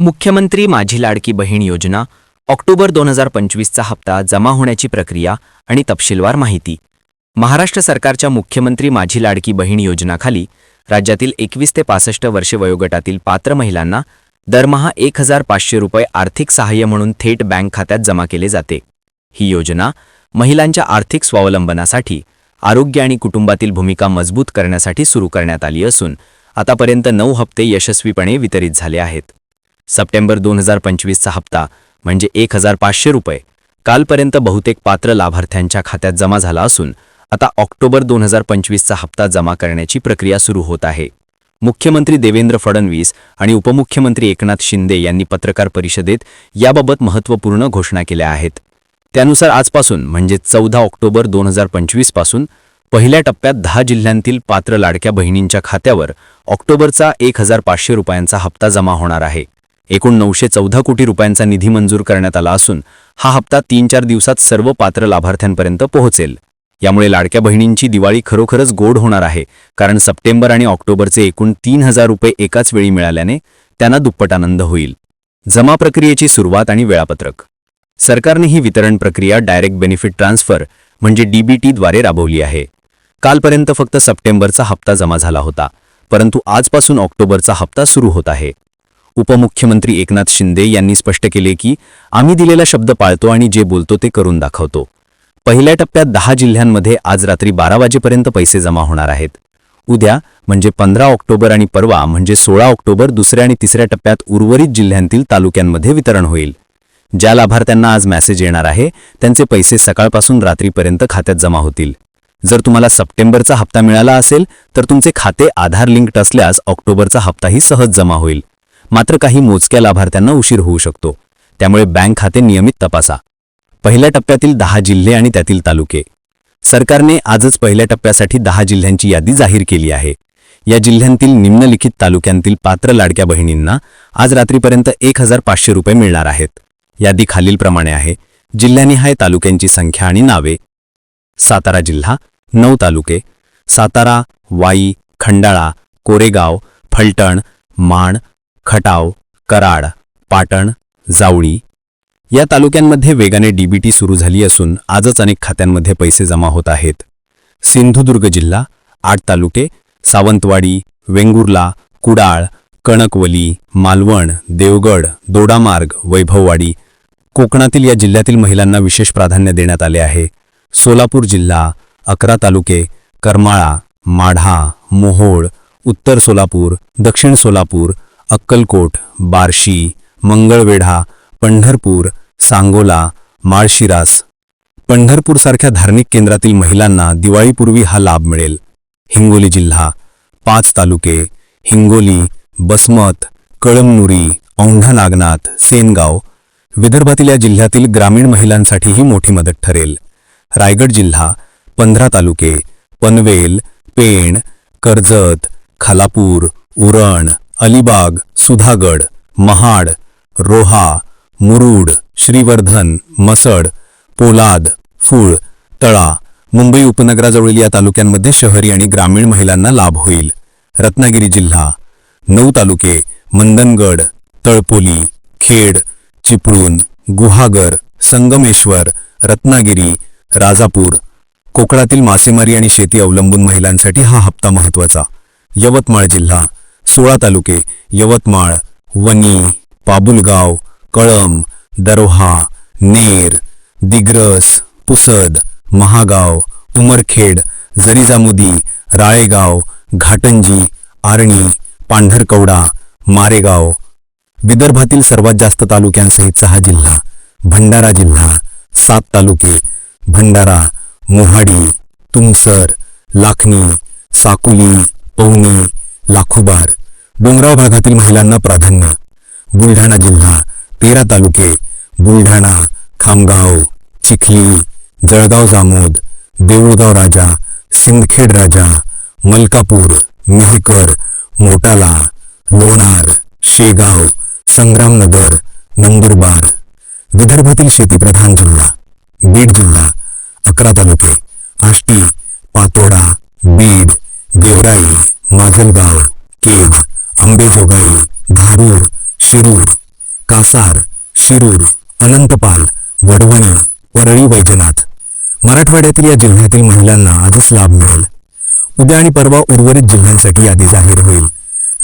मुख्यमंत्री माझी लाडकी बहीण योजना ऑक्टोबर दोन हजार पंचवीसचा हप्ता जमा होण्याची प्रक्रिया आणि तपशीलवार माहिती. महाराष्ट्र सरकारच्या मुख्यमंत्री माझी लाडकी बहीण योजनाखाली राज्यातील एकवीस ते पासष्ट वर्षे वयोगटातील पात्र महिलांना दरमहा एक हजार पाचशे रुपये आर्थिक सहाय्य म्हणून थेट बँक खात्यात जमा केले जाते. ही योजना महिलांच्या आर्थिक स्वावलंबनासाठी आरोग्य आणि कुटुंबातील भूमिका मजबूत करण्यासाठी सुरू करण्यात आली असून आतापर्यंत नऊ हप्ते यशस्वीपणे वितरित झाले आहेत. सप्टेंबर दोन हजार पंचवीसचा हप्ता म्हणजे एक हजार पाचशे रुपये. कालपर्यंत बहुतेक पात्र लाभार्थ्यांच्या खात्यात जमा झाला असून आता ऑक्टोबर दोन हजार पंचवीसचा हप्ता जमा करण्याची प्रक्रिया सुरू होत आहे. मुख्यमंत्री देवेंद्र फडणवीस आणि उपमुख्यमंत्री एकनाथ शिंदे यांनी पत्रकार परिषदेत याबाबत महत्त्वपूर्ण घोषणा केल्या आहेत. त्यानुसार आजपासून म्हणजे चौदा ऑक्टोबर दोन हजार पंचवीसपासून पहिल्या टप्प्यात दहा जिल्ह्यांतील पात्र लाडक्या बहिणींच्या खात्यावर ऑक्टोबरचा एक हजार पाचशे रुपयांचा हप्ता जमा होणार आहे. एकूण नऊशे चौदा कोटी रुपयांचा निधी मंजूर करण्यात आला असून हा हप्ता तीन चार दिवसात सर्व पात्र लाभार्थ्यांपर्यंत पोहोचेल. यामुळे लाडक्या बहिणींची दिवाळी खरोखरच गोड होणार आहे कारण सप्टेंबर आणि ऑक्टोबरचे एकूण तीन हजार रुपये एकाच वेळी मिळाल्याने त्यांना दुप्पट आनंद होईल. जमा प्रक्रियेची सुरुवात आणि वेळापत्रक. सरकारने ही वितरण प्रक्रिया डायरेक्ट बेनिफिट ट्रान्सफर म्हणजे डीबीटीद्वारे राबवली आहे. कालपर्यंत फक्त सप्टेंबरचा हप्ता जमा झाला होता परंतु आजपासून ऑक्टोबरचा हप्ता सुरू होत आहे. उपमुख्यमंत्री एकनाथ शिंदे यांनी स्पष्ट केले की आम्ही दिलेला शब्द पाळतो आणि जे बोलतो ते करून दाखवतो. पहिल्या टप्प्यात दहा जिल्ह्यांमध्ये आज रात्री बारा वाजेपर्यंत पैसे जमा होणार आहेत. उद्या म्हणजे पंधरा ऑक्टोबर आणि परवा म्हणजे सोळा ऑक्टोबर दुसऱ्या आणि तिसऱ्या टप्प्यात उर्वरित जिल्ह्यांतील तालुक्यांमध्ये वितरण होईल. ज्या लाभार्थ्यांना आज मेसेज येणार आहे त्यांचे पैसे सकाळपासून रात्रीपर्यंत खात्यात जमा होतील. जर तुम्हाला सप्टेंबरचा हप्ता मिळाला असेल तर तुमचे खाते आधार लिंक्ड असल्यास ऑक्टोबरचा हप्ताही सहज जमा होईल. मात्र काही मोजक्या लाभार्थ्यांना उशीर होऊ शकतो. त्यामुळे बँक खाते नियमित तपासा. पहिल्या टप्प्यातील दहा जिल्हे आणि त्यातील तालुके. सरकारने आजच पहिल्या टप्प्यासाठी दहा जिल्ह्यांची यादी जाहीर केली आहे. या जिल्ह्यांतील निम्नलिखित तालुक्यांतील पात्र लाडक्या बहिणींना आज रात्रीपर्यंत एक हजार पाचशे रुपये मिळणार आहेत. यादी खालीलप्रमाणे आहे. जिल्ह्यानिहाय तालुक्यांची संख्या आणि नावे. सातारा जिल्हा नऊ तालुके. सातारा वाई खंडाळा कोरेगाव फलटण माण खटाव कराड पाटण जावळी या तालुक्यांमध्ये वेगाने डीबीटी सुरू झाली असून आजच अनेक खात्यांमध्ये पैसे जमा होत आहेत. सिंधुदुर्ग जिल्हा आठ तालुके सावंतवाडी वेंगुर्ला कुडाळ कणकवली मालवण देवगड दोडामार्ग वैभववाडी कोकणातील या जिल्ह्यातील महिलांना विशेष प्राधान्य देण्यात आले आहे. सोलापूर जिल्हा अकरा तालुके करमाळा माढा मोहोळ उत्तर सोलापूर दक्षिण सोलापूर अक्कलकोट बार्शी मंगळवेढा पंढरपूर सांगोला माळशिरास. पंढरपूरसारख्या धार्मिक केंद्रातील महिलांना दिवाळीपूर्वी हा लाभ मिळेल. हिंगोली जिल्हा पाच तालुके हिंगोली बसमत कळमनुरी औंढा नागनाथ सेनगाव विदर्भातील या जिल्ह्यातील ग्रामीण महिलांसाठी ही मोठी मदत ठरेल. रायगड जिल्हा पंधरा तालुके पनवेल पेण कर्जत खालापूर उरण अलिबाग सुधागड महाड रोहा मुरुड श्रीवर्धन मसड पोलाद फूळ तळा मुंबई उपनगराजवळील या तालुक्यांमध्ये शहरी आणि ग्रामीण महिलांना लाभ होईल. रत्नागिरी जिल्हा नऊ तालुके मंदनगड तळपोली खेड चिपळूण गुहागर संगमेश्वर रत्नागिरी राजापूर कोकणातील मासेमारी आणि शेती अवलंबून महिलांसाठी हा हप्ता महत्त्वाचा यवतमाळ जिल्हा सोळा तालुके यवतमाळ वनी पाबुलगाव कळम दरोहा नेर दिग्रस पुसद महागाव उमरखेड जरीजामुदी राळेगाव घाटंजी आर्णी पांढरकवडा मारेगाव. विदर्भातील सर्वात जास्त तालुक्यांसहित सहा जिल्हा भंडारा जिल्हा सात तालुके भंडारा मोहाडी तुमसर लाखनी साकुली पवनी लाखोबार. डोंगराळ भागातील महिलांना प्राधान्य. बुलढाणा जिल्हा तेरा तालुके बुलढाणा खामगाव चिखली जळगाव जामोद देऊळगाव राजा सिंदखेड राजा मलकापूर मेहकर मोटाला लोणार शेगाव संग्रामनगर नंदुरबार. विदर्भातील शेतीप्रधान जिल्हा बीड जिल्हा अकरा तालुके आष्टी पातोडा बीड गेवराई माजलगाव केज. आंबेजोगाई धारूर शिरूर कासार शिरूर अनंतपाल वडवणी परळी वैजनाथ. मराठवाड्यातील या जिल्ह्यातील महिलांना आजच लाभ मिळेल. उद्या आणि परवा उर्वरित जिल्ह्यांसाठी यादी जाहीर होईल.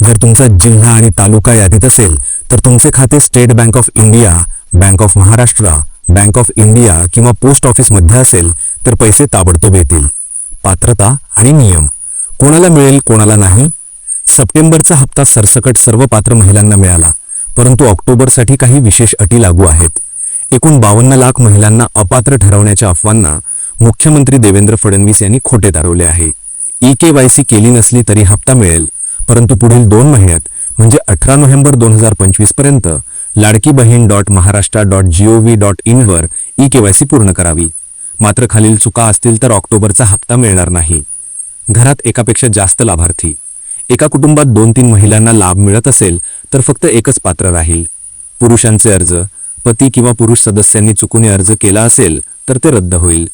जर तुमचा जिल्हा आणि तालुका यादीत असेल तर तुमचे खाते State Bank of India bank of Maharashtra bank of India किंवा पोस्ट ऑफिसमध्ये असेल तर पैसे ताबडतोब येतील. पात्रता आणि नियम. कोणाला मिळेल कोणाला नाही सप्टेंबरचा हप्ता सरसकट सर्व पात्र महिलांना मिळाला परंतु ऑक्टोबरसाठी काही विशेष अटी लागू आहेत. एकूण बावन्न लाख महिलांना अपात्र ठरवण्याच्या अफवांना मुख्यमंत्री देवेंद्र फडणवीस यांनी खोटे तारवले आहे. ई के वाय सी केली नसली तरी हप्ता मिळेल परंतु पुढील दोन महिन्यात म्हणजे अठरा नोव्हेंबर दोन हजार पंचवीसपर्यंत Ladki Bahin dot Maharashtra dot G O V dot इनवर E K Y C पूर्ण करावी. मात्र खालील चुका असतील तर ऑक्टोबरचा हप्ता मिळणार नाही. घरात एकापेक्षा जास्त लाभार्थी एका कुटुंबात दोन तीन महिलांना लाभ मिळत असेल तर फक्त एकच पात्र राहील. पुरुषांचे अर्ज पती किंवा पुरुष सदस्यांनी चुकून अर्ज केला असेल तर ते रद्द होईल.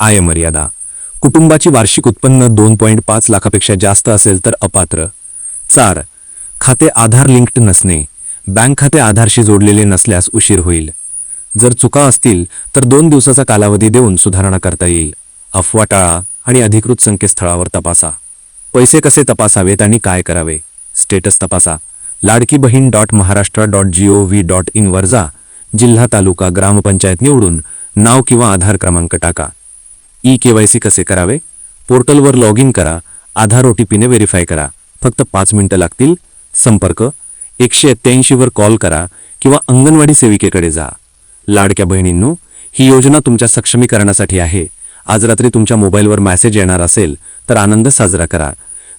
आय मर्यादा कुटुंबाची वार्षिक उत्पन्न दोन पॉईंट पाच लाखापेक्षा जास्त असेल तर अपात्र. चार. खाते आधार लिंक्ड नसणे. बँक खाते आधारशी जोडलेले नसल्यास उशीर होईल. जर चुका असतील तर दोन दिवसाचा कालावधी देऊन सुधारणा करता येईल. अफवा टाळा आणि अधिकृत संकेतस्थळावर तपासा. पैसे कसे तपासावेत आणि काय करावे? स्टेटस तपासा. Ladki Bahin dot Maharashtra dot G O V dot इनवर जा. जिल्हा तालुका ग्रामपंचायत निवडून नाव किंवा आधार क्रमांक टाका. ई केवायसी कसे करावे? पोर्टलवर लॉग इन करा. आधार ओ टी पीने व्हेरीफाय करा. फक्त पाच मिनिटं लागतील. संपर्क. एकशे अठ्ठ्याऐंशीवर कॉल करा किंवा अंगणवाडी सेविकेकडे जा. लाडक्या बहिणींनो ही योजना तुमच्या सक्षमीकरणासाठी आहे. आज रात्री तुमच्या मोबाईलवर मॅसेज येणार असेल. तर आनंद साजरा करा.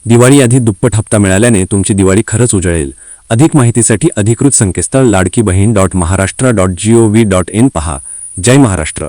दिवाळी आधी दुप्पट हप्ता मिळाल्याने तुमची दिवाळी खरंच उजळेल. अधिक माहितीसाठी अधिकृत संकेतस्थळ Ladki Bahin dot Maharashtra dot G O V dot in पहा. जय महाराष्ट्र.